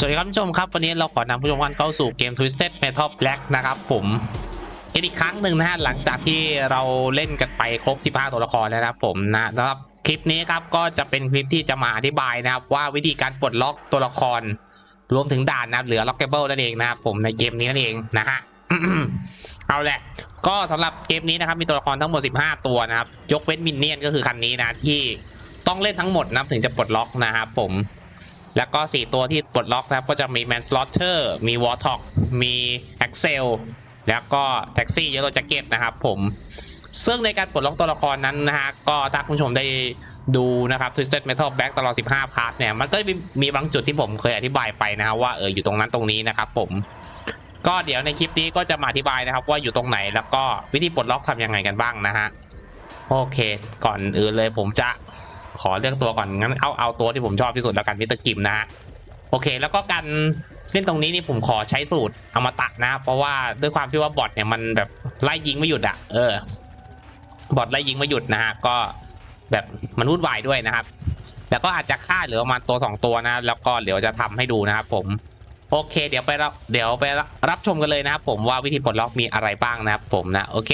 สวัสดีครับผู้ชมครับ วันนี้เราขอนำผู้ชมกันเข้าสู่เกม Twisted Metal Black นะครับผมกันอีกครั้งหนึ่งนะฮะหลังจากที่เราเล่นกันไปครบ 15 ตัวละครแล้วนะครับผมนะสำหรับคลิปนี้ครับก็จะเป็นคลิปที่จะมาอธิบายนะครับ ว่าวิธีการปลดล็อกตัวละคร รวมถึงด่านนะครับเหลือ lockable นั่นเองนะครับผมในเกมนี้นั่นเองนะฮะเอาแหละ ก็สำหรับเกมนี้นะครับมีตัวละครทั้งหมด 15 ตัวนะครับ ยกเว้นมินเนี่ยนก็คือคันนี้นะที่ต้องเล่นทั้งหมดนะถึงจะปลดล็อกนะครับผม แล้วก็ 4 ตัวที่ปลดล็อกนะครับ ก็จะมี Manslaughter มี Warthog มี Axel แล้วก็ Taxi Yellow Jacket นะครับผมซึ่งในการปลดล็อกตัวละครนั้นนะฮะก็ถ้าคุณผู้ชมได้ดูนะครับ Twisted Metal Back ตลอด 15 พาร์ทเนี่ย มันก็มีมีบางจุดที่ผมเคยอธิบายไปนะครับว่าเอออยู่ตรงนั้นตรงนี้นะครับผม ก็เดี๋ยวในคลิปนี้ก็จะมาอธิบายนะครับ ว่าอยู่ตรงไหนแล้วก็วิธีปลดล็อกทำยังไงกันบ้างนะฮะโอเค ก่อนอื่นเลยผมจะ ขอเลือกตัวก่อนงั้นเอาเอาตัวที่ผมชอบที่สุดแล้วกันมิสเตอร์กิมนะฮะโอเค แล้วก็การเล่นตรงนี้นี่ผมขอใช้สูตรอมตะนะ เพราะว่าด้วยความที่ว่าบอทเนี่ยมันแบบไล่ยิงไม่หยุดอะเออบอทไล่ยิงไม่หยุดนะฮะก็แบบมันวุ่นวายด้วยนะครับ แล้วก็อาจจะฆ่าเหลือประมาณตัวสองตัวนะ แล้วก็เดี๋ยวจะทำให้ดูนะครับผมโอเค เดี๋ยวไปรับเดี๋ยวไปรับชมกันเลยนะครับผมว่าวิธีปลดล็อกมีอะไรบ้างนะครับผมนะโอเค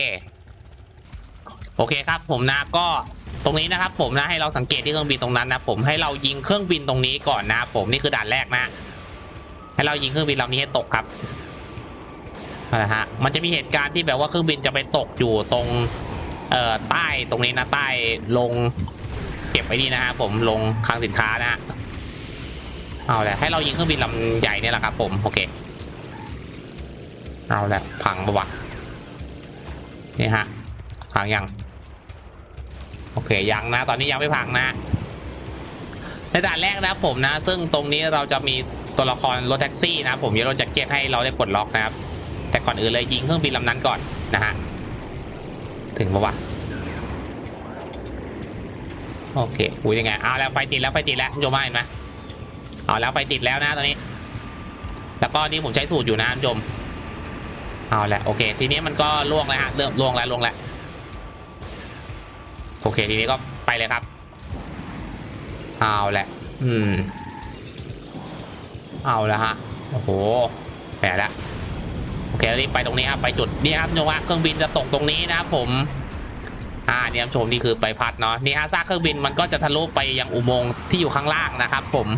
โอเคครับผมนะก็ตรงนี้นะครับผมนะให้เราสังเกตที่เครื่องบินตรงนั้นนะผมให้เรายิงเครื่องบินตรงนี้ก่อนนะผมนี่คือด่านแรกนะ ให้เรายิงเครื่องบินลำนี้ให้ตกครับนะฮะมันจะมีเหตุการณ์ที่แบบว่าเครื่องบินจะไปตกอยู่ตรงเอ่อใต้ตรงนี้นะใต้ลงเก็บไว้นี่นะฮะผมลงคลังสินค้านะฮะเอาแหละให้เรายิงเครื่องบินลำใหญ่เนี่ยแหละครับผมโอเคเอาแหละพังปะวะนี่ฮะพังยัง โอเคยังนะ ตอนนี้ยังไม่พังนะ ในด่านแรกนะผมนะ ซึ่งตรงนี้เราจะมีตัวละครรถแท็กซี่นะผมยวเราจะเก็ตให้เราได้ปลดล็อกนะครับ แต่ก่อนอื่นเลยยิงเครื่องบินลำนั้นก่อนนะฮะถึงปะวะโอเคอุ้ยยังไงเอาแล้วไฟติดแล้วไฟติดแล้วคุณผู้ชมเห็นไหมเอาแล้วไฟติดแล้วนะตอนนี้ แล้วก็นี่ผมใช้สูตรอยู่นะคุณผู้ชมเอาแหละโอเค ทีนี้มันก็ล่วงแล้วฮะเริ่มล่วงแล้วล่วงแล้ว โอเค ทีนี้ก็ไปเลยครับ เอาแหละ อืม เอาแล้วฮะ โอ้โหแผลแล้วโอเครีบไปตรงนี้ครับ ไปจุดนี่ครับโยมว่าเครื่องบินจะตกตรงนี้นะครับผม อ่าเนี่ยชมนี่คือไปพัดเนาะ นี่ฮะซากเครื่องบินมันก็จะทะลุไปยังอุโมงค์ที่อยู่ข้างล่างนะครับผม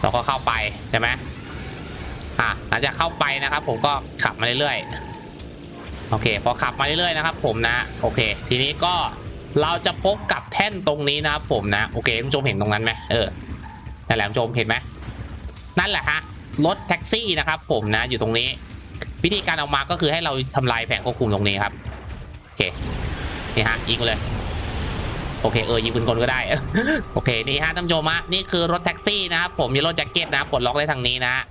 เราก็เข้าไปใช่ไหมอ่าหลังจากเข้าไปนะครับ ผมก็ขับมาเรื่อยๆ โอเค พอขับมาเรื่อยๆนะครับ ผมนะ โอเค ทีนี้ก็ เราจะพบกับแท่นตรงนี้นะครับผมนะ โอเคคุณผู้ชมเห็นตรงนั้นไหมเออนั่นแหละคุณผู้ชมเห็นไหมนั่นแหละฮะรถแท็กซี่นะครับ ผมนะอยู่ตรงนี้ วิธีการเอามาก็คือให้เราทำลายแผงควบคุมตรงนี้ครับโอเคนี่ฮะยิงเลยโอเคเออยิงปืนกลก็ได้ โอเคนี่ฮะท่านผู้ชมฮะนี่คือรถแท็กซี่นะครับผมมีรถแจ็คเก็ตนะปลดล็อกได้ทางนี้นะฮะ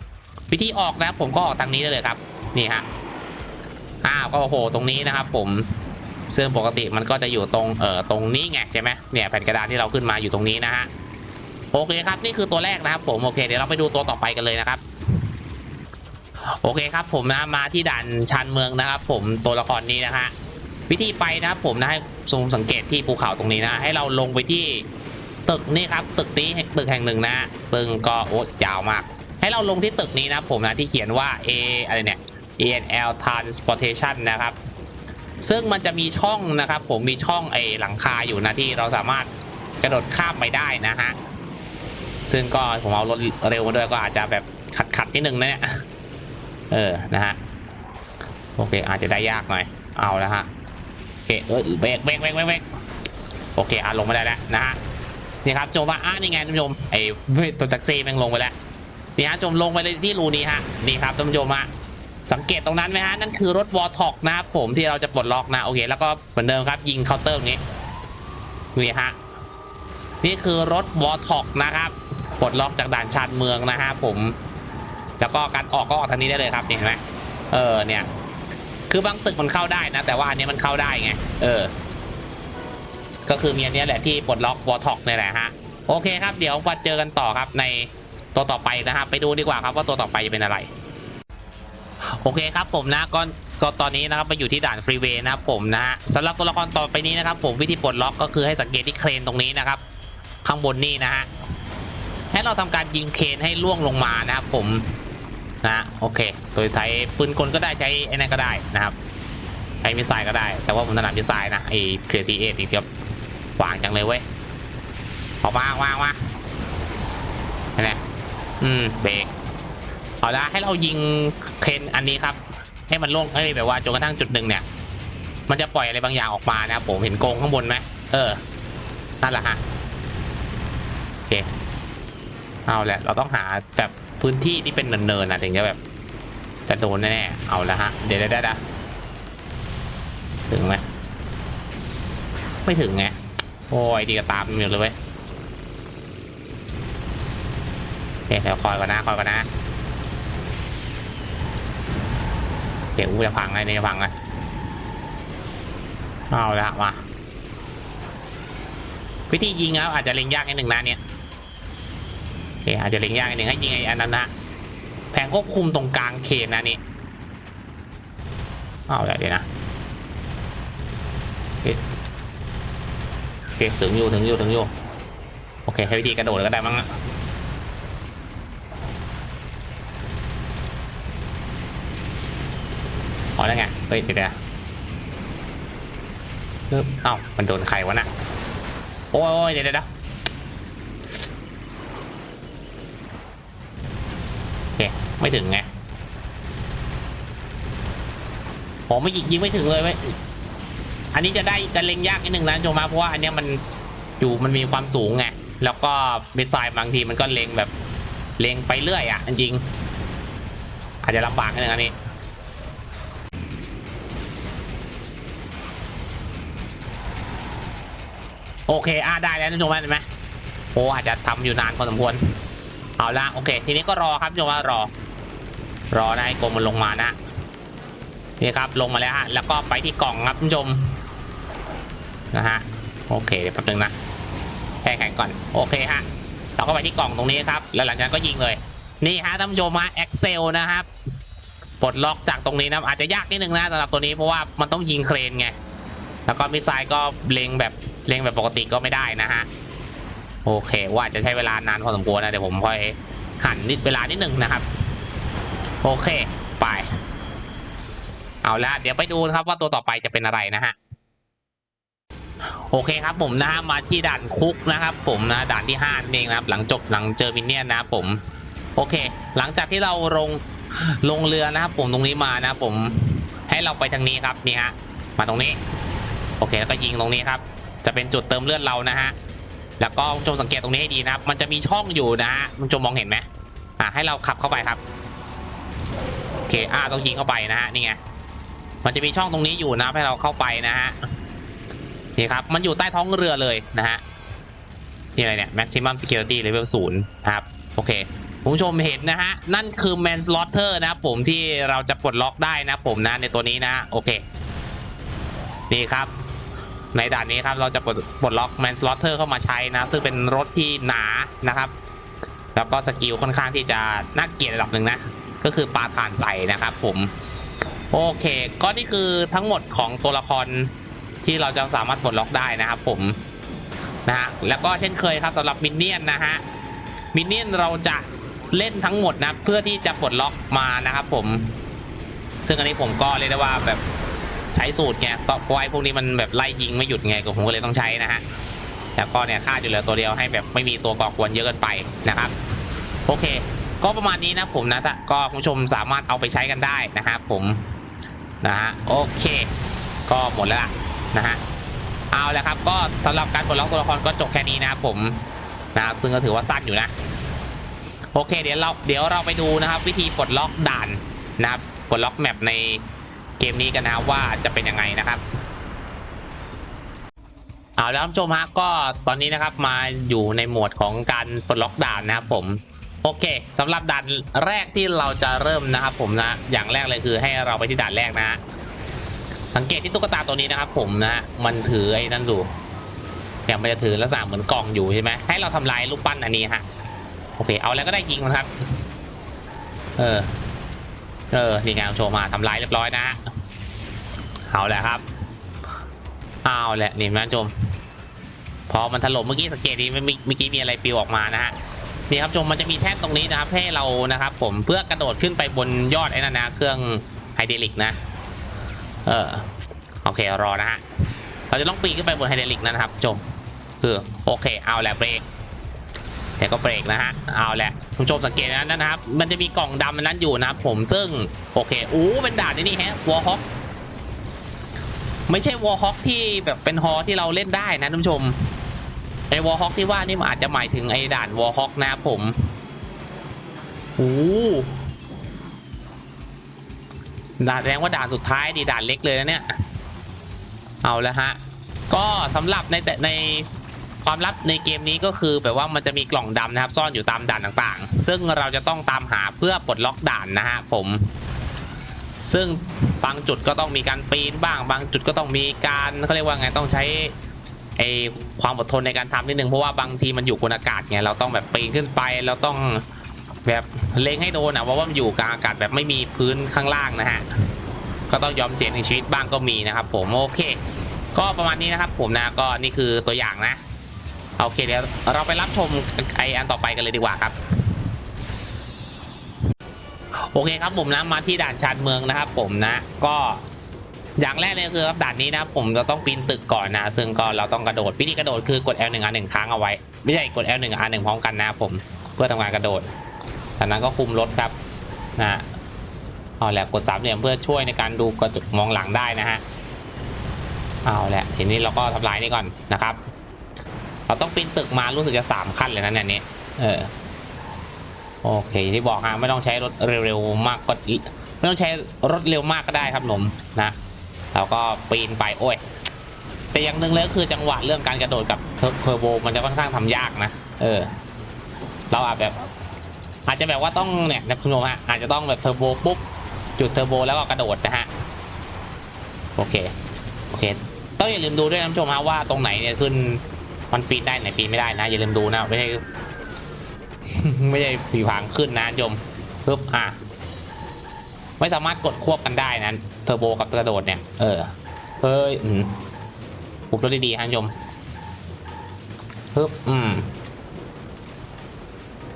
วิธีออกนะครับผมก็ออกทางนี้ได้เลยครับ นี่ฮะอ้าวก็โอ้โหตรงนี้นะครับ ผม ซึ่งปกติมันก็จะอยู่ตรงเอ่อตรงนี้ไงใช่ไหมเนี่ยแผ่นกระดานที่เราขึ้นมาอยู่ตรงนี้นะฮะโอเคครับนี่คือตัวแรกนะครับผมโอเคเดี๋ยวเราไปดูตัวต่อไปกันเลยนะครับโอเคครับผมนะมาที่ด่านชานเมืองนะครับ ผมตัวละครนี้นะฮะวิธีไปนะครับผมนะให้ซูมสังเกตที่ภูเขาตรงนี้นะ ให้เราลงไปที่ตึกนี่ครับตึกนี้ตึกแห่งหนึ่งนะ ซึ่งก็โอ้ยาวมาก ให้เราลงที่ตึกนี้นะผมนะที่เขียนว่า A อะไรเนี่ย ENL Transportation นะครับ ซึ่งมันจะมีช่องนะครับ ผมมีช่องไอหลังคาอยู่นะที่เราสามารถกระโดดข้ามไปได้นะฮะซึ่งก็ผมเอารถเร็วมาด้วยก็อาจจะแบบขัดขัดนิดนึงนะเนี่ยเออนะฮะโอเคอาจจะได้ยากหน่อยเอาแล้วฮะโอเคเออเบรกเบรกเบรกเบรกโอเคอะลงไปได้แล้วนะฮะนี่ครับโจมมาอะนี่ไงท่านผู้ชมไอ้ตัวแท็กซี่แม่งลงไปแล้วนี่ฮะโจมลงไปเลยที่รูนี้ฮะนี่ครับท่านผู้ชมฮะ สังเกตตรงนั้นไหมฮะ นั่นคือรถวอลท็อกนะครับผมที่เราจะปลดล็อกนะ โอเค แล้วก็เหมือนเดิมครับ ยิงเคาน์เตอร์นี้นี่ฮะ นี่คือรถวอลท็อกนะครับ ปลดล็อกจากด่านชานเมืองนะฮะผม แล้วก็การออกก็ออกทางนี้ได้เลยครับนี่เห็นไหมเออเนี่ย คือบางตึกมันเข้าได้นะ แต่ว่าอันนี้มันเข้าได้ไง เออ ก็คือมีอันนี้แหละที่ปลดล็อกวอลท็อกนี่แหละฮะ โอเคครับ เดี๋ยวมาเจอกันต่อครับในตัวต่อไปนะครับไปดูดีกว่าครับว่าตัวต่อไปจะเป็นอะไร โอเคครับผมนะก็ก็ตอนนี้นะครับมาอยู่ที่ด่านฟรีเวย์นะครับผมนะฮะสำหรับตัวละครต่อไปนี้นะครับ ผมวิธีปลดล็อกก็คือให้สังเกตที่เครนตรงนี้นะครับ ข้างบนนี่นะฮะให้เราทำการยิงเครนให้ล่วงลงมานะครับผมนะโอเค โดยใช้ปืนกลก็ได้ใช้ไอ้นั่นก็ได้นะครับใช้มิสไซล์ก็ได้ แต่ว่าผมถนัดมิสไซล์นะไอ้เครซีเอทีเดียววางจังเลยเว้ยออกมาวางมาเห็นไหมอืมเบรก เอาละให้เรายิงเคนอันนี้ครับ ให้มันล่วงให้แบบว่าจนกระทั่งจุดหนึ่งเนี่ย มันจะปล่อยอะไรบางอย่างออกมานะครับผมเห็นกงข้างบนไหมเออนั่นแหละฮะโอเคเอาแหละ เราต้องหาแบบพื้นที่ที่เป็นเนินๆนะถึงจะแบบ จะโดนแน่ๆเอาละฮะเดี๋ยวได้ได้ถึงไหมไม่ถึงไงโอ้ยดีก็ตามอยู่เลยเว้ยโอเคเดี๋ยวคอยก่อนนะคอยก่อนนะ เดี๋ยวกูจะพังไงเนี่ยจะพังไงเอาละมาวิธียิงครับอาจจะเล็งยากนิดหนึ่งนะเนี่ยโอเคอาจจะเล็งยากนิดนึงให้ยิงไอ้อันนั้นนะแผงควบคุมตรงกลางเคนนะนี่เอาเดี๋ยวเดี๋ยวนะโอเคถึงอยู่ถึงอยู่ถึงอยู่โอเคให้วิธีกระโดดก็ได้มั้งนะ อ๋อแล้วไง เฮ้ยเดี๋ยวเดี๋ยวเอ้ามันโดนใครวะน่ะ โอ้ยเดี๋ยวเดี๋ยวเดี๋ยวโอเคไม่ถึงไงผมไม่ยิงยิงไม่ถึงเลยเว้ยอันนี้จะได้จะเล็งยากนิดหนึ่งนะโจมาเพราะว่าอันเนี้ยมันอยู่มันมีความสูงไงแล้วก็มิสไซล์บางทีมันก็เล็งแบบเล็งไปเรื่อยอะจริงอาจจะลำบากนิดนึงอันนี้ โอเคอ่าได้แล้วนะโจมาเห็นไหมโอ้อาจจะทำอยู่นานพอสมควรเอาละโอเค ทีนี้ก็รอครับโยมว่ารอ รอนะให้กลมมันลงมานะนี่ครับลงมาแล้วฮะแล้วก็ไปที่กล่องครับผู้ชมนะฮะโอเคเดี๋ยวแป๊บนึงนะแค่แข็งก่อนโอเคฮะเราก็ไปที่กล่องตรงนี้ครับ แล้วหลังจากนั้นก็ยิงเลยนี่ฮะท่านผู้ชมฮะ Excel นะครับปลดล็อกจากตรงนี้นะอาจจะยากนิดนึงนะสำหรับตัวนี้เพราะว่ามันต้องยิงเครนไงแล้วก็มิสไซล์ก็เล็งแบบ เล็งแบบปกติก็ไม่ได้นะฮะ โอเค ว่าจะใช้เวลานานพอสมควรนะเดี๋ยวผมค่อยหันนิดเวลานิดหนึ่งนะครับ โอเค ไป เอาละเดี๋ยวไปดูนะครับว่าตัวต่อไปจะเป็นอะไรนะฮะโอเคครับผมนะฮะมาที่ด่านคุกนะครับ ผมนะด่านที่ห้านั่นเองนะครับ หลังจบหลังเจอมินเนี่ยนนะผม โอเค หลังจากที่เราลงลงเรือนะครับ ผมตรงนี้มานะผมให้เราไปทางนี้ครับนี่ฮะมาตรงนี้ โอเคแล้วก็ยิงตรงนี้ครับ จะเป็นจุดเติมเลือดเรานะฮะแล้วก็คุณผู้ชมสังเกตตรงนี้ให้ดีนะครับ มันจะมีช่องอยู่นะฮะคุณผู้ชมมองเห็นไหมอ่าให้เราขับเข้าไปครับโอเคอ่าต้องยิงเข้าไปนะฮะนี่ไงมันจะมีช่องตรงนี้อยู่นะให้เราเข้าไปนะฮะนี่ครับมันอยู่ใต้ท้องเรือเลยนะฮะนี่อะไรเนี่ย maximum security level 0นะครับโอเคคุณผู้ชมเห็นนะฮะ นั่นคือ manslaughter นะครับผมที่เราจะปลดล็อกได้นะครับผมนะในตัวนี้นะโอเค นี่ครับ ในด่านนี้ครับเราจะปลดปลดล็อก manslaughter เข้ามาใช้นะ ซึ่งเป็นรถที่หนานะครับ แล้วก็สกิลค่อนข้างที่จะน่าเกลียดระดับหนึ่งนะ ก็คือปลาฐานใส่นะครับผม โอเค ก็นี่คือทั้งหมดของตัวละครที่เราจะสามารถปลดล็อกได้นะครับผมนะฮะแล้วก็เช่นเคยครับสำหรับมินเนี่ยนนะฮะมินเนี่ยนเราจะเล่นทั้งหมดนะเพื่อที่จะปลดล็อกมานะครับผม ซึ่งอันนี้ผมก็เรียกได้ว่าแบบ ใช้สูตรไงก็เพราะไอ้พวกนี้มันแบบไล่ยิงไม่หยุดไงก็ผมก็เลยต้องใช้นะฮะแล้วก็เนี่ยค่าอยู่เหลือตัวเดียวให้แบบไม่มีตัวก่อกวนเยอะเกินไปนะครับ โอเค ก็ประมาณนี้นะผมนะก็คุณผู้ชมสามารถเอาไปใช้กันได้นะครับผมนะฮะโอเค ก็หมดแล้วล่ะนะฮะเอาแล้วครับก็สำหรับการปลดล็อกตัวละครก็จบแค่นี้นะครับผมนะครับซึ่งก็ถือว่าสั้นอยู่นะ โอเคเดี๋ยวเราเดี๋ยวเราไปดูนะครับ วิธีปลดล็อกด่านนะครับปลดล็อกแมปใน เกมนี้กันนะว่าจะเป็นยังไงนะครับเอาแล้วท่านผู้ชมฮะก็ตอนนี้นะครับมาอยู่ในหมวดของการปลดล็อกด่านนะครับผมโอเคสำหรับด่านแรกที่เราจะเริ่มนะครับผมนะอย่างแรกเลยคือให้เราไปที่ด่านแรกนะฮะสังเกตที่ตุ๊กตาตัวนี้นะครับผมนะมันถือไอ้นั่นดูอย่างมันจะถือลักษณะเหมือนกล่องอยู่ใช่ไหมให้เราทำลายรูปปั้นอันนี้ฮะโอเค เอาแล้วก็ได้ยิงมันครับ เออ เออนี่ไงานโชว์มาทำลายเรียบร้อยนะฮะ เอาแหละครับ เอาแหละนี่แม่ชม พอมันถล่มเมื่อกี้สังเกตดีเมื่อเมื่อกี้มีอะไรปลิวออกมานะฮะนี่ครับชมมันจะมีแท่นตรงนี้นะครับให้เรานะครับ ผมเพื่อกระโดดขึ้นไปบนยอดไอ้นั่นนะเครื่องไฮเดรลิกนะ เออโอเครอนะฮะเราจะต้องปีนขึ้นไปบนไฮเดรลิกนะครับชมคือโอเคเอาแหละเบรกแต่ก็เบรกนะฮะเอาแหละคุณชมสังเกตนะนะครับ มันจะมีกล่องดำอันนั้นอยู่นะครับผมซึ่งโอเคอู้เป็นด่านนี่นี่ฮะวอลฮอ ไม่ใช่วอลฮอคที่แบบเป็นฮอที่เราเล่นได้นะท่านผู้ชมไอ้วอลฮอกที่ว่านี่มันอาจจะหมายถึงไอ้ด่านวอลฮอกนะครับผมโอ้ด่านแสดงว่าด่านสุดท้ายดีด่านเล็กเลยนะเนี่ยเอาแล้วฮะก็สำหรับในแต่ในความลับในเกมนี้ก็คือแบบว่ามันจะมีกล่องดำนะครับ ซ่อนอยู่ตามด่านต่างๆ ซึ่งเราจะต้องตามหาเพื่อปลดล็อกด่านนะฮะผม ซึ่ง บางจุดก็ต้องมีการปีนบ้าง บางจุดก็ต้องมีการเขาเรียกว่าไงต้องใช้ไอความอดทนในการทำนิดนึงเพราะว่าบางทีมันอยู่บนอากาศไงเราต้องแบบปีนขึ้นไปเราต้องแบบเล็งให้โดนอะเพราะว่ามันอยู่กลางอากาศแบบไม่มีพื้นข้างล่างนะฮะก็ต้องยอมเสี่ยงในชีวิตบ้างก็มีนะครับ ผมโอเค ก็ประมาณนี้นะครับผมนะก็นี่คือตัวอย่างนะโอเคเดี๋ยวเราไปรับชมไออันต่อไปกันเลยดีกว่าครับ โอเคครับผมนะมาที่ด่านชานเมืองนะครับ ผมนะก็อย่างแรกเลยคือครับด่านนี้นะผมจะต้องปีนตึกก่อนนะ ซึ่งก็เราต้องกระโดดวิธีกระโดดคือกด L1 R1 ค้างเอาไว้ ไม่ใช่กด L1 R1 พร้อมกันนะผมเพื่อทำการกระโดดจากนั้นก็คุมรถครับนะเอาแหละกดสามเหลี่ยมเพื่อช่วยในการดูกระจกมองหลังได้นะฮะเอาแหละทีนี้เราก็ทำลายนี่ก่อนนะครับ เราต้องปีนตึกมารู้สึกจะสามขั้นเลยนะเนี่ยนี้เออ โอเคที่บอกฮะไม่ต้องใช้รถเร็วๆมากก็ไม่ต้องใช้รถเร็วมากก็ได้ครับผมนะเราก็ปีนไปโอ้ยแต่อย่างหนึ่งเลยก็คือจังหวะเรื่องการกระโดดกับเทอร์โบมันจะค่อนข้างทำยากนะเออ เราอาจแบบ อาจจะแบบว่าต้องเนี่ยนะคุณผู้ชมฮะอาจจะต้องแบบเทอร์โบปุ๊บจุดเทอร์โบแล้วก็กระโดดนะฮะโอเคโอเคต้องอย่าลืมดูด้วยนะคุณผู้ชมฮะว่าตรงไหนเนี่ยขึ้นมันปีนได้ไหนปีนไม่ได้นะอย่าลืมดูนะไม่ใช่ ไม่ใช่ผีผางขึ้นนะโยมปึ๊บอะไม่สามารถกดควบกันได้นะเทอร์โบกับกระโดดเนี่ย เออเฮ้ยอืมปุบรถดีๆฮะโยมปึ๊บอืม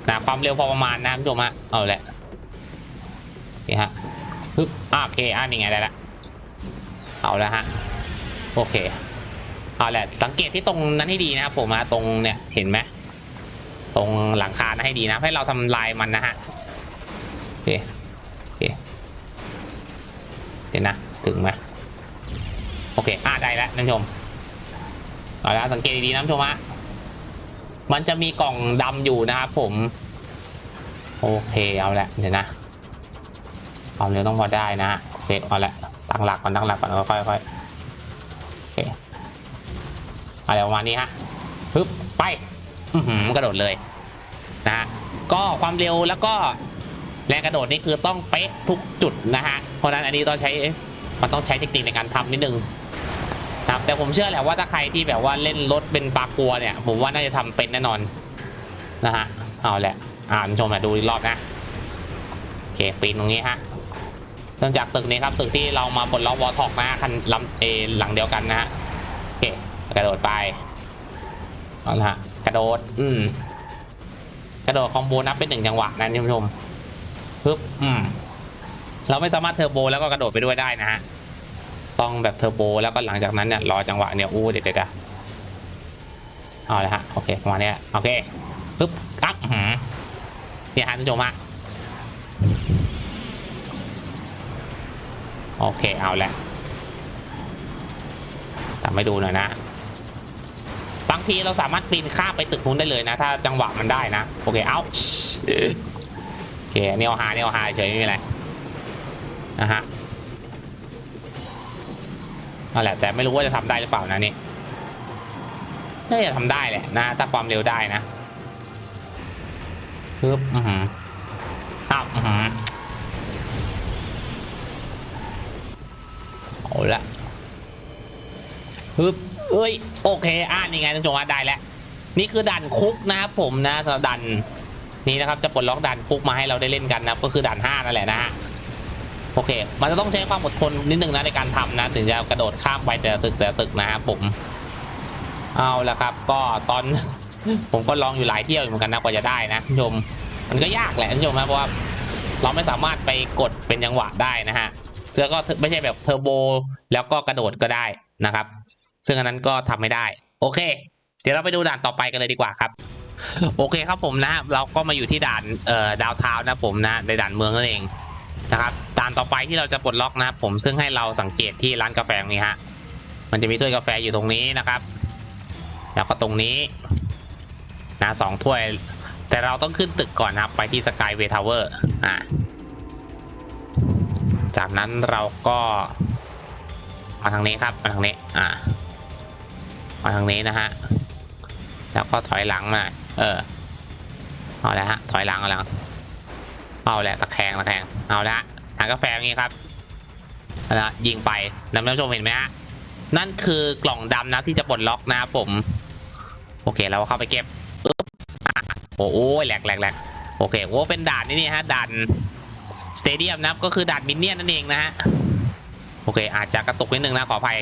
นะความเร็วพอประมาณนะโยมฮะเอาแหละโอเคฮะปึ๊บอ่าโอเคอ่านี่ไงได้ละเอาแล้วฮะโอเคเอาแหละสังเกตที่ตรงนั้นให้ดีนะครับผมฮะตรงเนี่ยเห็นไหม ตรงหลังคานะให้ดีนะ ให้เราทำลายมันนะฮะโอเคโอเคเห็นนะ ถึงไหมโอเคอ่าได้แล้วท่นผู้ชมเอาละสังเกตดีๆนะท่านผู้ชมฮะมันจะมีกล่องดำอยู่นะครับผม โอเคเอาละเดี๋ยวนะความเร็วต้องพอได้นะฮะโอเคเอาละตั้งหลักก่อนตั้งหลักก่อนค่อยๆค่อยๆโอเคอะไรประมาณนี้ฮะปึ๊บไป กระโดดเลยนะฮะก็ความเร็วแล้วก็แรงกระโดดนี่คือต้องเป๊ะทุกจุดนะฮะเพราะนั้นอันนี้ต้องใช้มันต้องใช้เทคนิคในการทำนิดนึงนะครับแต่ผมเชื่อแหละว่าถ้าใครที่แบบว่าเล่นรถเป็นปลากัวเนี่ย ผมว่าน่าจะทำเป็นแน่นอนนะฮะเอาแหละอ่านชมมาดูอีกรอบนะโอเคปีนตรงนี้ฮะเนื่องจากตึกนี้ครับตึกที่เรามาบนล้อกวอท็อกนะฮะคันลำเอหลังเดียวกันนะฮะโอเคกระโดดไปเอาละฮะ กระโดด อืม กระโดดคอมโบนับเป็นหนึ่งจังหวะนะท่านผู้ชมปึ๊บอืม เราไม่สามารถเทอร์โบแล้วก็กระโดดไปด้วยได้นะฮะ ต้องแบบเทอร์โบแล้วก็หลังจากนั้นเนี่ยรอจังหวะเนี่ยอู้เด็ดเด็ดเอาละฮะโอเคประมาณเนี้ยโอเคปึ๊บกักหืมเนี่ยฮะท่านผู้ชมฮะโอเคเอาแหละทำให้ดูหน่อยนะบางทีเราสามารถปีนข้ามไปตึกนู้นได้เลยนะ ถ้าจังหวะมันได้นะ โอเค เอ้าโอเคเนียวหาเนียวหาเฉยไม่มีอะไรนะฮะนั่นแหละแต่ไม่รู้ว่าจะทำได้หรือเปล่านะนี่น่าจะทำได้แหละนะ ถ้าความเร็วได้นะปึ๊บอือหืออ้าวอือหือเอาละปึ๊บเอ้ย โอเคอ่านี่ไงท่านผู้ชมว่าได้แล้วนี่คือด่านคุกนะครับผมนะสำหรับด่านนี่นะครับจะปลดล็อกด่านคุกมาให้เราได้เล่นกันนะก็คือด่าน5นั่นแหละนะฮะโอเค มันจะต้องใช้ความอดทนนิดนึงนะในการทำนะ ถึงจะกระโดดข้ามไปแต่ตึกแต่ตึกนะครับผมเอาละครับ ก็ตอนผมก็ลองอยู่หลายเที่ยวเหมือนกันนะกว่าจะได้นะคุณผู้ชมมันก็ยากแหละคุณผู้ชมนะเพราะว่าเราไม่สามารถไปกดเป็นจังหวะได้นะฮะเสื้อก็ไม่ใช่แบบเทอร์โบแล้วก็กระโดดก็ได้นะครับ ซึ่งอันนั้นก็ทำไม่ได้ โอเค เดี๋ยวเราไปดูด่านต่อไปกันเลยดีกว่าครับ โอเคครับผมนะ เราก็มาอยู่ที่ด่านเอ่อดาวเทานะผมนะในด่านเมืองนั่นเองนะครับด่านต่อไปที่เราจะปลดล็อกนะครับผมซึ่งให้เราสังเกตที่ร้านกาแฟนี้ฮะมันจะมีถ้วยกาแฟอยู่ตรงนี้นะครับ แล้วก็ตรงนี้นะสองถ้วย แต่เราต้องขึ้นตึกก่อนนะครับ ไปที่สกายเวทาวเวอร์อ่าจากนั้นเราก็มาทางนี้ครับมาทางนี้อ่า มาทางนี้นะฮะ แล้วก็ถอยหลังมา เออ เอาละฮะ ถอยหลังเอาละเอาละตะแคงตะแคง เอาละทางกาแฟอย่างนี้ครับเอาละยิงไปนำท่านผู้ชมเห็นไหมฮะ นั่นคือกล่องดำนะที่จะปลดล็อกนะครับผม โอเคเราเข้าไปเก็บอึ๊บโอ้โหแหลกแหลกแหลกโอเคโอ้เป็นด่านนี่นี่ฮะด่านสเตเดียมนะครับก็คือด่านมินเนี่ยนนั่นเองนะฮะ โอเค อาจจะกระตุกนิดนึงนะขออภัย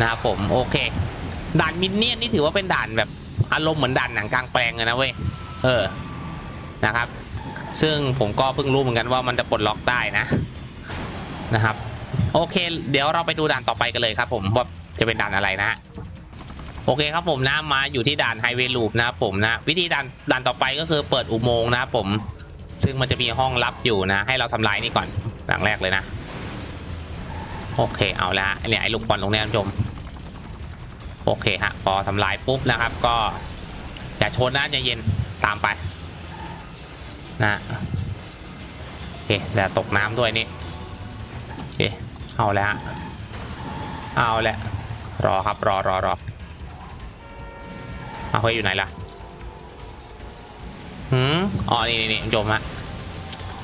นะครับผม โอเค ด่านมินเนี่ยนนี่ถือว่าเป็นด่านแบบอารมณ์เหมือนด่านหนังกลางแปลงเลยนะเว้ย เออ นะครับ ซึ่งผมก็เพิ่งรู้เหมือนกันว่ามันจะปลดล็อกได้นะ นะครับ โอเค เดี๋ยวเราไปดูด่านต่อไปกันเลยครับ ผมว่าจะเป็นด่านอะไรนะโอเคครับผมนะมาอยู่ที่ด่านไฮเวย์ลูปนะครับผมนะ วิธีด่านด่านต่อไปก็คือเปิดอุโมงค์นะครับผม ซึ่งมันจะมีห้องลับอยู่นะ ให้เราทำลายนี่ก่อนหลังแรกเลยนะ โอเคเอาละฮะเนี่ยไอ้ลูกบอลตรงนี้ท่านผู้ชม โอเคฮะพอทำลายปุ๊บนะครับ ก็อย่าชนนะใจเย็นตามไปนะโอเคแต่ตกน้ำด้วยนี่โอเคเอาแล้วเอาแหละรอครับรอรอรอเอาเฮ้ยอยู่ไหนล่ะหืมอ๋อนี่นี่นี่คุณผู้ชมฮะ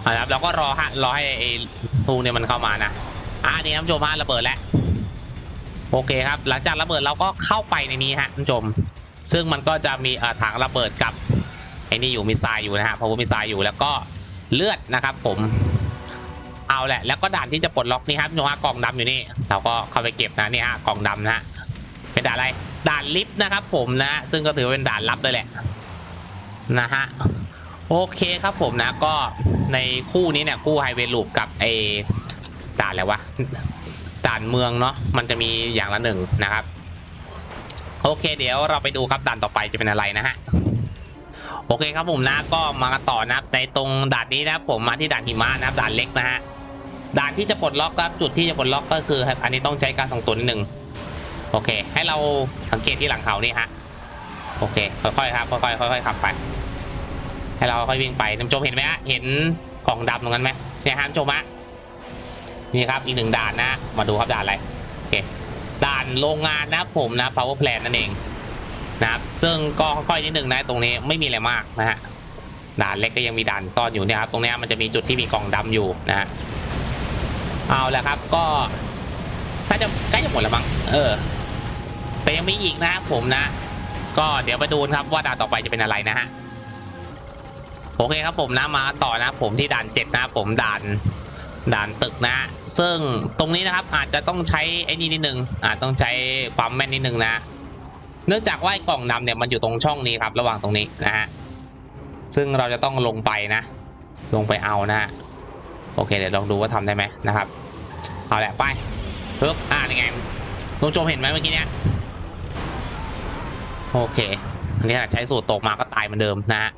เอาละครับเราก็รอฮะรอให้ไอ้ทูเนี่ยมันเข้ามานะอ่านี่ครับคุณผู้ชมฮะระเบิดแล้ว โอเคครับ หลังจากระเบิดเราก็เข้าไปในนี้ฮะท่านผู้ชม ซึ่งมันก็จะมีถังระเบิดกับไอ้นี่อยู่มีทรายอยู่นะฮะพาวมีทรายอยู่แล้วก็เลือดนะครับ ผม เอาแหละ แล้วก็ด่านที่จะปลดล็อกนี่ครับท่านผู้ชมฮะกล่องดำอยู่นี่ เราก็เข้าไปเก็บนะนี่ฮะกล่องดำนะฮะเป็นด่านอะไรด่านลิฟต์นะครับผมนะ ซึ่งก็ถือเป็นด่านลับเลยแหละนะฮะโอเคครับผมนะก็ในคู่นี้เนี่ยคู่ไฮเวย์ลูปกับไอด่านอะไรวะ ด่านเมืองเนาะมันจะมีอย่างละหนึ่งนะครับ โอเค เดี๋ยวเราไปดูครับด่านต่อไปจะเป็นอะไรนะฮะโอเคครับผมนะก็มากันต่อนะครับในตรงด่านนี้นะครับผมมาที่ด่านหิมะนะครับด่านเล็กนะฮะด่านที่จะปลดล็อกครับจุดที่จะปลดล็อกก็คือ อันนี้ต้องใช้การส่งตัวนิดนึงโอเค ให้เราสังเกตที่หลังเขานี่ฮะโอเค ค่อยๆครับค่อยๆค่อยๆขับไป ให้เราค่อยวิ่งไปนผู้ชมเห็นไหมฮะเห็นกล่องดำตรงนั้นไหมเนี่ยฮะท่านผู้ชมฮะ นี่ครับอีกหนึ่งด่านนะ มาดูครับด่านอะไรโอเคด่านโรงงานนะผมนะ power plant นั่นเองนะครับซึ่งก็ค่อยๆนิดหนึ่งนะตรงนี้ไม่มีอะไรมากนะฮะด่านเล็กก็ยังมีด่านซ่อนอยู่เนี่ยครับตรงนี้มันจะมีจุดที่มีกล่องดำอยู่นะฮะเอาละครับก็น่าจะใกล้จะหมดแล้วมั้งเออ แต่ยังมีอีกนะครับผมนะ ก็เดี๋ยวไปดูครับว่าด่านต่อไปจะเป็นอะไรนะฮะโอเคครับผมนะมาต่อนะผมที่ด่านเจ็ดนะผมด่าน ด่านตึกนะ ซึ่งตรงนี้นะครับอาจจะต้องใช้ไอ้นี่นิดนึงอาจต้องใช้ความแม่นนิดนึงนะ เนื่องจากว่าไอ้กล่องดำเนี่ยมันอยู่ตรงช่องนี้ครับระหว่างตรงนี้นะฮะ ซึ่งเราจะต้องลงไปนะ ลงไปเอานะฮะ โอเคเดี๋ยวลองดูว่าทำได้ไหมนะครับ เอาแหละไปปึ๊บอ่านี่ไงลุงโจมเห็นไหมเมื่อกี้เนี้ย โอเค อันนี้ถ้าใช้สูตรตกมาก็ตายเหมือนเดิมนะฮะ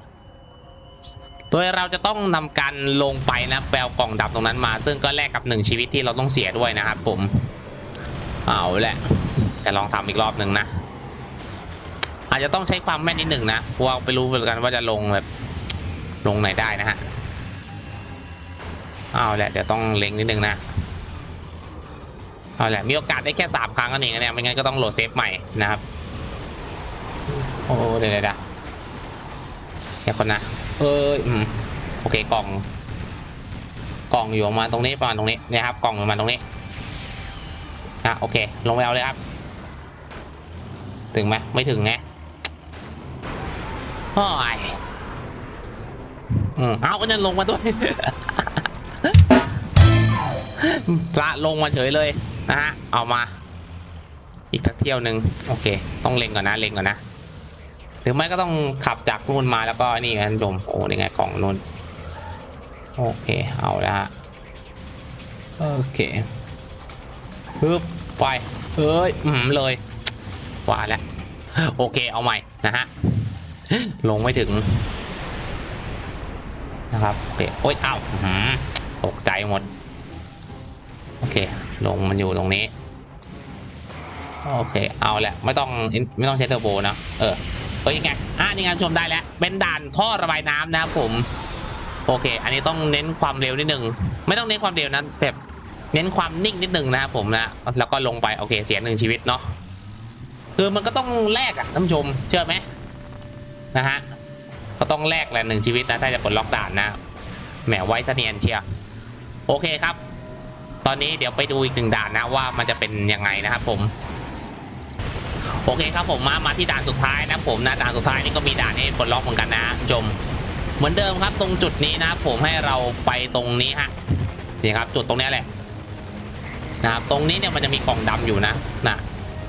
โดยเราจะต้องนำการลงไปนะแปลกล่องดับตรงนั้นมา ซึ่งก็แลกกับหนึ่งชีวิตที่เราต้องเสียด้วยนะครับผมเอาแหละจะลองทำอีกรอบหนึ่งนะ อาจจะต้องใช้ความแม่นนิดหนึ่งนะเพราะว่าไปรู้เหมือนกันว่าจะลงแบบลงไหนได้นะฮะเอาแหละเดี๋ยวต้องเล็งนิดนึงนะเอาแหละมีโอกาสได้แค่สามครั้งนั่นเองนะเนี่ยไม่งั้นก็ต้องโหลดเซฟใหม่นะครับโอ้เดี๋ยวเดี๋ยวเดี๋ยวเดี๋ยวคนนะ เอออืมโอเคกล่อง กล่องอยู่ประมาณตรงนี้ประมาณตรงนี้นี่ยครับกล่องอยู่ประมาณตรงนี้อะโอเค ลงไปเอาเลยครับ ถึงไหมไม่ถึงไงโอ้ยอืมเอาก็จะลงมาด้วยพระลงมาเฉยเลยนะฮะเอามา อีกสักเที่ยวหนึ่งโอเค ต้องเล็งก่อนนะเล็งก่อนนะ หรือไม่ก็ต้องขับจากนู่นมาแล้วก็นี่กันชมโอ้นี่ไงกล่องนู่นโอเคเอาละฮะโอเคฮึบไปเฮ้ยอืมเลยว่าแล้วโอเคเอาใหม่นะฮะลงไม่ถึงนะครับโอเคโอ้ยอ้าวหือตกใจหมด โอเค ลงมันอยู่ตรงนี้ โอเค เอาแหละ ไม่ต้องไม่ต้องใช้เทอร์โบนะ เออ เฮ้ยยังไงอ่านี่งานชมได้แล้ว เป็นด่านท่อระบายน้ำนะครับผม โอเค อันนี้ต้องเน้นความเร็วนิดนึง ไม่ต้องเน้นความเร็วนะแบบเน้นความนิ่งนิดนึงนะครับผมนะ แล้วก็ลงไปโอเคเสียหนึ่งชีวิตเนาะ คือมันก็ต้องแลกอะท่านผู้ชม เชื่อไหมนะฮะ ก็ต้องแลกแหละหนึ่งชีวิตนะถ้าจะปลดล็อกด่านนะ แหมไว้เสนียนเชียร์โอเคครับ ตอนนี้เดี๋ยวไปดูอีกหนึ่งด่านนะว่ามันจะเป็นยังไงนะครับผม โอเคครับผมมามาที่ด่านสุดท้ายนะผมนะด่านสุดท้ายนี่ก็มีด่านให้ปลดล็อกเหมือนกันนะคุณผู้ชมเหมือนเดิมครับตรงจุดนี้นะผมให้เราไปตรงนี้ฮะนี่ครับจุดตรงนี้แหละนะครับตรงนี้เนี่ยมันจะมีกล่องดำอยู่นะนะ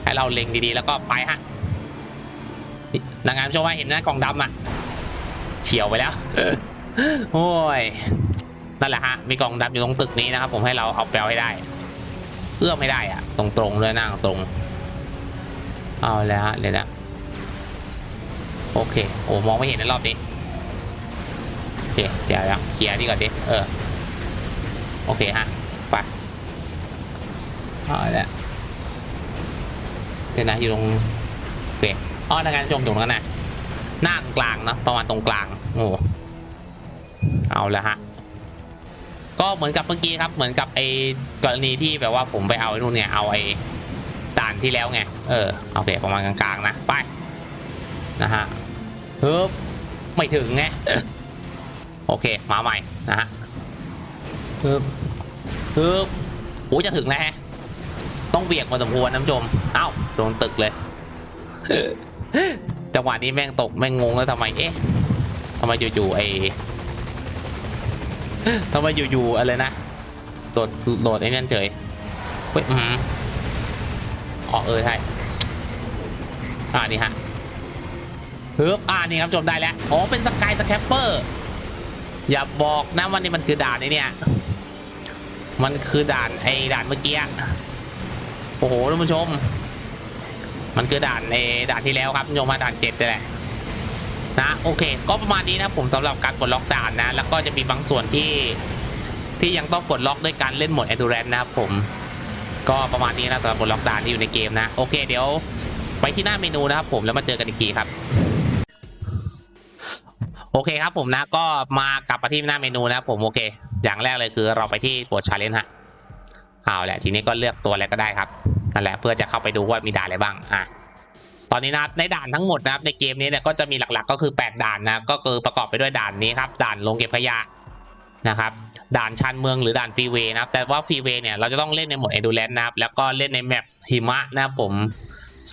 ให้เราเล็งดีๆแล้วก็ไปฮะนางงามชมว่าเห็นนะกล่องดำอะเฉียวไปแล้วโอ้ยนั่นแหละฮะมีกล่องดำอยู่ตรงตึกนี้นะครับผมให้เราเอาแปลให้ได้เอื้อมไม่ได้อะตรงๆเลยหน้าตรง เอาแล้วเลยนะโอเคโอ้มองไม่เห็นในรอบนี้โอเคเดี๋ยวนะเคลียร์นี่ก่อนดิเออโอเคฮะไปเอาแล้วเดี๋ยวนะอยู่ตรงโอเคอ๋อทางการจมอยู่ตรงนั้นนะหน้าตรงกลางเนอะประมาณตรงกลางโอ้เอาแล้วฮะก็เหมือนกับเมื่อกี้ครับเหมือนกับไอ้กรณีที่แบบว่าผมไปเอาไอ้นู่นไงเอาไอ้ ด่านที่แล้วไง เออโอเคประมาณกลางๆนะ ไป นะฮะฮึบไม่ถึงไง โอเค มาใหม่นะฮะฮึบฮึบโอ้จะถึงแล้วฮะ ต้องเบียกพอสมควรน้ำจม เอ้าโดนตึกเลย จังหวะนี้แม่งตกแม่งงงแล้วทำไม เอ๊ะทำไมจู่ๆไอ้ทำไมอยู่ๆอะไรนะโหลดโหลดไอ้นั่นเฉยเฮ้ยอืม อเออใช่อ่านี่ฮะฮึบอ่านี่ครับชมได้แล้วอ๋อเป็นสกายสแคปเปอร์อย่าบอกนะว่านี่มันคือด่านไอ้เนี่ย มันคือด่านไอ้ด่านเมื่อกี้โอ้โหท่านผู้ชม มันคือด่านไอ้ด่านที่แล้วครับท่านผู้ชมมาด่านเจ็ดนี่แหละนะโอเค ก็ประมาณนี้นะผมสำหรับการกดล็อกด่านนะ แล้วก็จะมีบางส่วนที่ที่ยังต้องกดล็อกด้วยการเล่นโหมด Endurance นะครับผม ก็ประมาณนี้นะสำหรับบทล็อกด่านที่อยู่ในเกมนะ โอเคเดี๋ยวไปที่หน้าเมนูนะครับผมแล้วมาเจอกันอีกทีครับโอเคครับผมนะก็มากลับมาที่หน้าเมนูนะครับผมโอเค อย่างแรกเลยคือเราไปที่โหมดชาเลนจ์ฮะเอาแหละทีนี้ก็เลือกตัวอะไรก็ได้ครับนั่นแหละเพื่อจะเข้าไปดูว่ามีด่านอะไรบ้างอะตอนนี้นะครับในด่านทั้งหมดนะครับในเกมนี้เนี่ยก็จะมีหลักๆ ก็คือ 8 ด่านนะก็คือประกอบไปด้วยด่านนี้ครับด่านลงเก็บขยะ นะครับด่านชานเมืองหรือด่านฟรีเวย์นะครับแต่ว่าฟรีเวย์เนี่ยเราจะต้องเล่นในโหมดเอดูแลนนะครับแล้วก็เล่นในแมปหิมะนะครับผม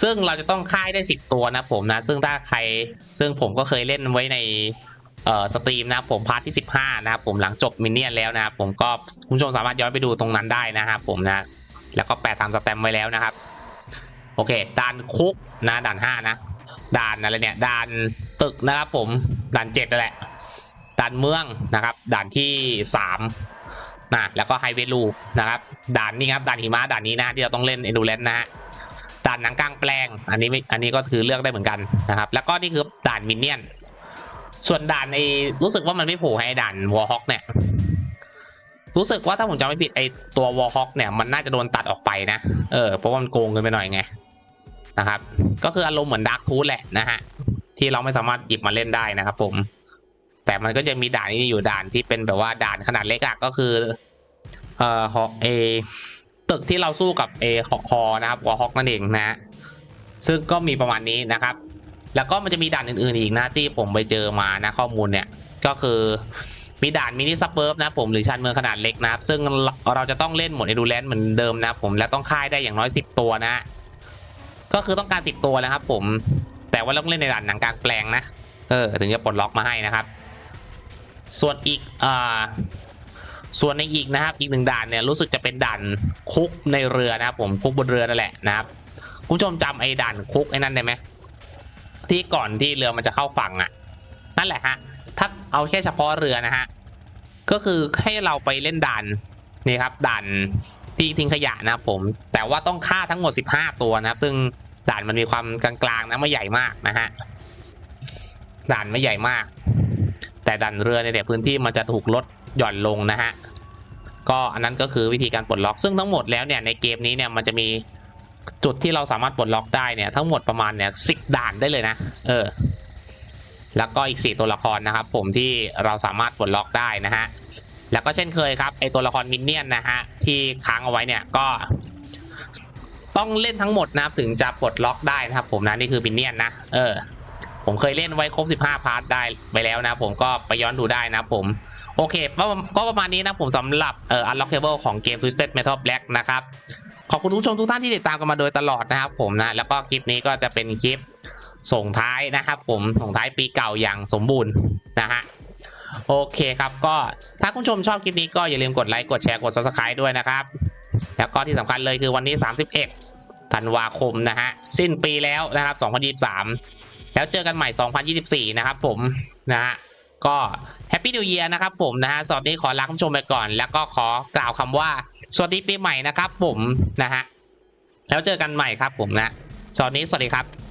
ซึ่งเราจะต้องค่ายได้ 10 ตัวนะครับผมนะ ซึ่งถ้าใครซึ่งผมก็เคยเล่นไว้ในเอ่อสตรีมนะครับผมพาร์ทที่ 15 นะครับผมหลังจบมินเนี่ยนแล้วนะครับผมก็คุณผู้ชมสามารถย้อนไปดูตรงนั้นได้นะครับผมนะแล้วก็แปะตามสแตมไว้แล้วนะครับโอเคด่านคุกนะด่านห้านะด่านอะไรเนี่ยด่านตึกนะครับผมด่านเจ็ดนั่นแหละ ด่านเมืองนะครับ ด่านที่สามนะแล้วก็ไฮเวลูนะครับ ด่านนี้ครับด่านหิมะด่านนี้นะที่เราต้องเล่นเอดูเลนนะฮะด่านหนังกลางแปลง อันนี้ไม่อันนี้ก็คือเลือกได้เหมือนกันนะครับ แล้วก็นี่คือด่านมินเนี่ยน ส่วนด่านในรู้สึกว่ามันไม่โผล่ให้ด่านวอลฮอกเนี่ยรู้สึกว่าถ้าผมจำไม่ผิดไอตัววอลฮอกเนี่ยมันน่าจะโดนตัดออกไปนะ เออเพราะว่ามันโกงเกินไปหน่อยไงนะครับ ก็คืออารมณ์เหมือนดาร์กทูแหละนะฮะที่เราไม่สามารถหยิบมาเล่นได้นะครับผม แต่มันก็จะมีด่านนี้อยู่ด่านที่เป็นแบบว่าด่านขนาดเล็กอะก็คือ เอ่อฮอเอตึกที่เราสู้กับเอฮอนะครับวอลฮอกนั่นเองนะซึ่งก็มีประมาณนี้นะครับ แล้วก็มันจะมีด่านอื่นๆอีกนะที่ผมไปเจอมานะข้อมูลเนี่ยก็คือมีด่านมินิซับเบิร์บนะผมหรือชันเมืองขนาดเล็กนะครับ ซึ่งเราจะต้องเล่นหมดเอดูแลนเหมือนเดิมนะผมและต้องค่ายได้อย่างน้อย 10 ตัวนะ ก็คือต้องการ 10 ตัวนะครับผมแต่ว่าต้องเล่นในด่านหนังกลางแปลงนะเออถึงจะปลดล็อกมาให้นะครับ ส่วนอีกอ่าส่วนในอีกนะครับอีกหนึ่งด่านเนี่ยรู้สึกจะเป็นด่านคุกในเรือนะครับผมคุกบนเรือนั่นแหละนะครับคุณผู้ชมจำไอ้ด่านคุกไอ้นั่นได้ไหมที่ก่อนที่เรือมันจะเข้าฝั่งอะ นั่นแหละฮะถ้าเอาแค่เฉพาะเรือนะฮะก็คือให้เราไปเล่นด่านนี่ครับด่านที่ทิ้งขยะนะครับผม แต่ว่าต้องฆ่าทั้งหมด 15 ตัวนะครับ ซึ่งด่านมันมีความกลางๆนะไม่ใหญ่มากนะฮะด่านไม่ใหญ่มาก แต่ด่านเรือในแต่พื้นที่มันจะถูกลดหย่อนลงนะฮะก็อันนั้นก็คือวิธีการปลดล็อก ซึ่งทั้งหมดแล้วเนี่ยในเกมนี้เนี่ยมันจะมีจุดที่เราสามารถปลดล็อกได้เนี่ยทั้งหมดประมาณเนี่ยสิด่านได้เลยนะเออแล้วก็อีก 4 ตัวละครนะครับ ผมที่เราสามารถปลดล็อกได้นะฮะแล้วก็เช่นเคยครับไอตัวละครมินเนี่ยนนะฮะที่ค้างเอาไว้เนี่ยก็ต้องเล่นทั้งหมดนะครับถึงจะปลดล็อกได้นะครับผมนะนี่คือมินเนี่ยนนะเออ ผมเคยเล่นไว้ครบ 15 พาร์ทได้ไปแล้วนะผมก็ไปย้อนดูได้นะผม โอเคก็ประมาณนี้นะผมสำหรับเอ่อ unlockable ของเกม Twisted Metal Black นะครับขอบคุณผู้ชมทุกท่านที่ติดตามกันมาโดยตลอดนะครับผมนะแล้วก็คลิปนี้ก็จะเป็นคลิปส่งท้ายนะครับผมส่งท้ายปีเก่าอย่างสมบูรณ์นะฮะโอเคครับก็ถ้าคุณผู้ชมชอบคลิปนี้ก็อย่าลืมกดไลค์กดแชร์กด subscribe ด้วยนะครับ แล้วก็ที่สำคัญเลยคือวันนี้ 31ธันวาคมนะฮะสิ้นปีแล้วนะครับ2023 แล้วเจอกันใหม่ 2024 นะครับผมนะฮะก็แฮปปี้นิวเยียร์นะครับผมนะฮะสวัสดีขอลาคุณผู้ชมไปก่อน แล้วก็ขอกล่าวคำว่า สวัสดีปีใหม่นะครับผมนะฮะแล้วเจอกันใหม่ครับผมนะสวัสดีสวัสดีครับ